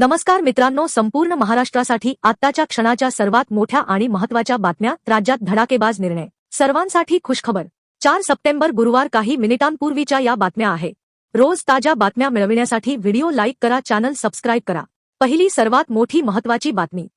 नमस्कार मित्रांनो संपूर्ण महाराष्ट्रासाठी आत्ताच्या क्षणाच्या सर्वात मोठ्या आणि महत्त्वाच्या बातम्या राज्यात धडाकेबाज निर्णय. सर्वांसाठी खुशखबर. चार सप्टेंबर गुरुवार काही मिनिटांपूर्वीच्या या बातम्या आहे. रोज ताज्या बातम्या मिळविण्यासाठी व्हिडिओ लाईक करा चॅनल सबस्क्राईब करा. पहिली सर्वात मोठी महत्त्वाची बातमी.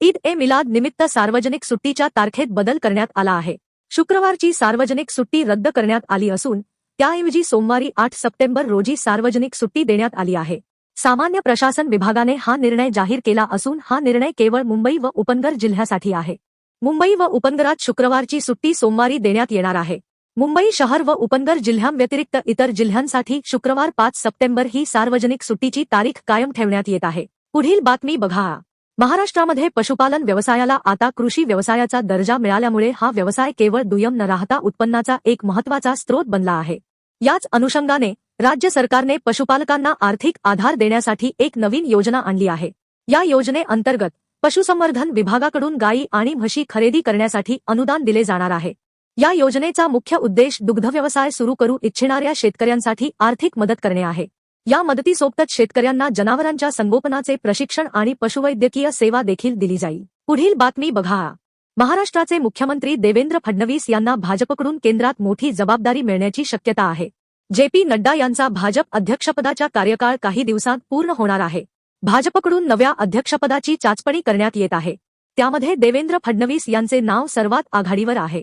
ईद ए मिलाद निमित्त सार्वजनिक सुट्टीच्या तारखेत बदल करण्यात आला आहे. शुक्रवारची सार्वजनिक सुट्टी रद्द करण्यात आली असून त्याऐवजी सोमवारी आठ सप्टेंबर रोजी सार्वजनिक सुट्टी देण्यात आली आहे. सामान्य प्रशासन विभागाने हा निर्णय जाहीर केला असून हा निर्णय केवळ मुंबई व उपनगर जिल्ह्यासाठी आहे. मुंबई व उपनगरात शुक्रवारची सुट्टी सोमवारी देण्यात येणार आहे. मुंबई शहर व उपनगर जिल्ह्यांव्यतिरिक्त इतर जिल्ह्यांसाठी शुक्रवार पाच सप्टेंबर ही सार्वजनिक सुट्टीची तारीख कायम ठेवण्यात येत आहे. पुढील बातमी बघा. महाराष्ट्रामध्ये पशुपालन व्यवसायाला आता कृषी व्यवसायाचा दर्जा मिळाल्यामुळे हा व्यवसाय केवळ दुय्यम न राहता उत्पन्नाचा एक महत्त्वाचा स्रोत बनला आहे. याच अनुषंगाने राज्य सरकारने पशुपालकांना आर्थिक आधार देण्यासाठी एक नवीन योजना आणली आहे. या योजनेअंतर्गत पशुसंवर्धन विभागाकडून गायी आणि म्हशी खरेदी करण्यासाठी अनुदान दिले जाणार आहे. या योजनेचा मुख्य उद्देश दुग्धव्यवसाय सुरू करू इच्छिणाऱ्या शेतकऱ्यांसाठी आर्थिक मदत करणे आहे. या मदतीसोबतच शेतकऱ्यांना जनावरांच्या संगोपनाचे प्रशिक्षण आणि पशुवैद्यकीय सेवा देखील दिली जाईल. पुढील बातमी बघा. महाराष्ट्राचे मुख्यमंत्री देवेंद्र फडणवीस यांना भाजपकडून केंद्रात मोठी जबाबदारी मिळण्याची शक्यता आहे. जे पी नड्डा यांचा भाजप अध्यक्षपदाचा कार्यकाळ काही दिवसांत पूर्ण होणार आहे. भाजपकडून नव्या अध्यक्षपदाची चाचपणी करण्यात येत आहे. त्यामध्ये देवेंद्र फडणवीस यांचे नाव सर्वात आघाडीवर आहे.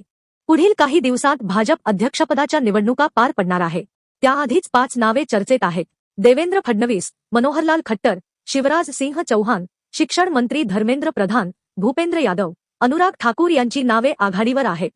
पुढील काही दिवसांत भाजप अध्यक्षपदाच्या निवडणुका पार पडणार आहे. त्याआधीच पाच नावे चर्चेत आहेत. देवेंद्र फडणवीस मनोहरलाल खट्टर शिवराज सिंह चौहान शिक्षण मंत्री धर्मेंद्र प्रधान भूपेंद्र यादव अनुराग ठाकूर यांची नावे आघाडीवर आहेत.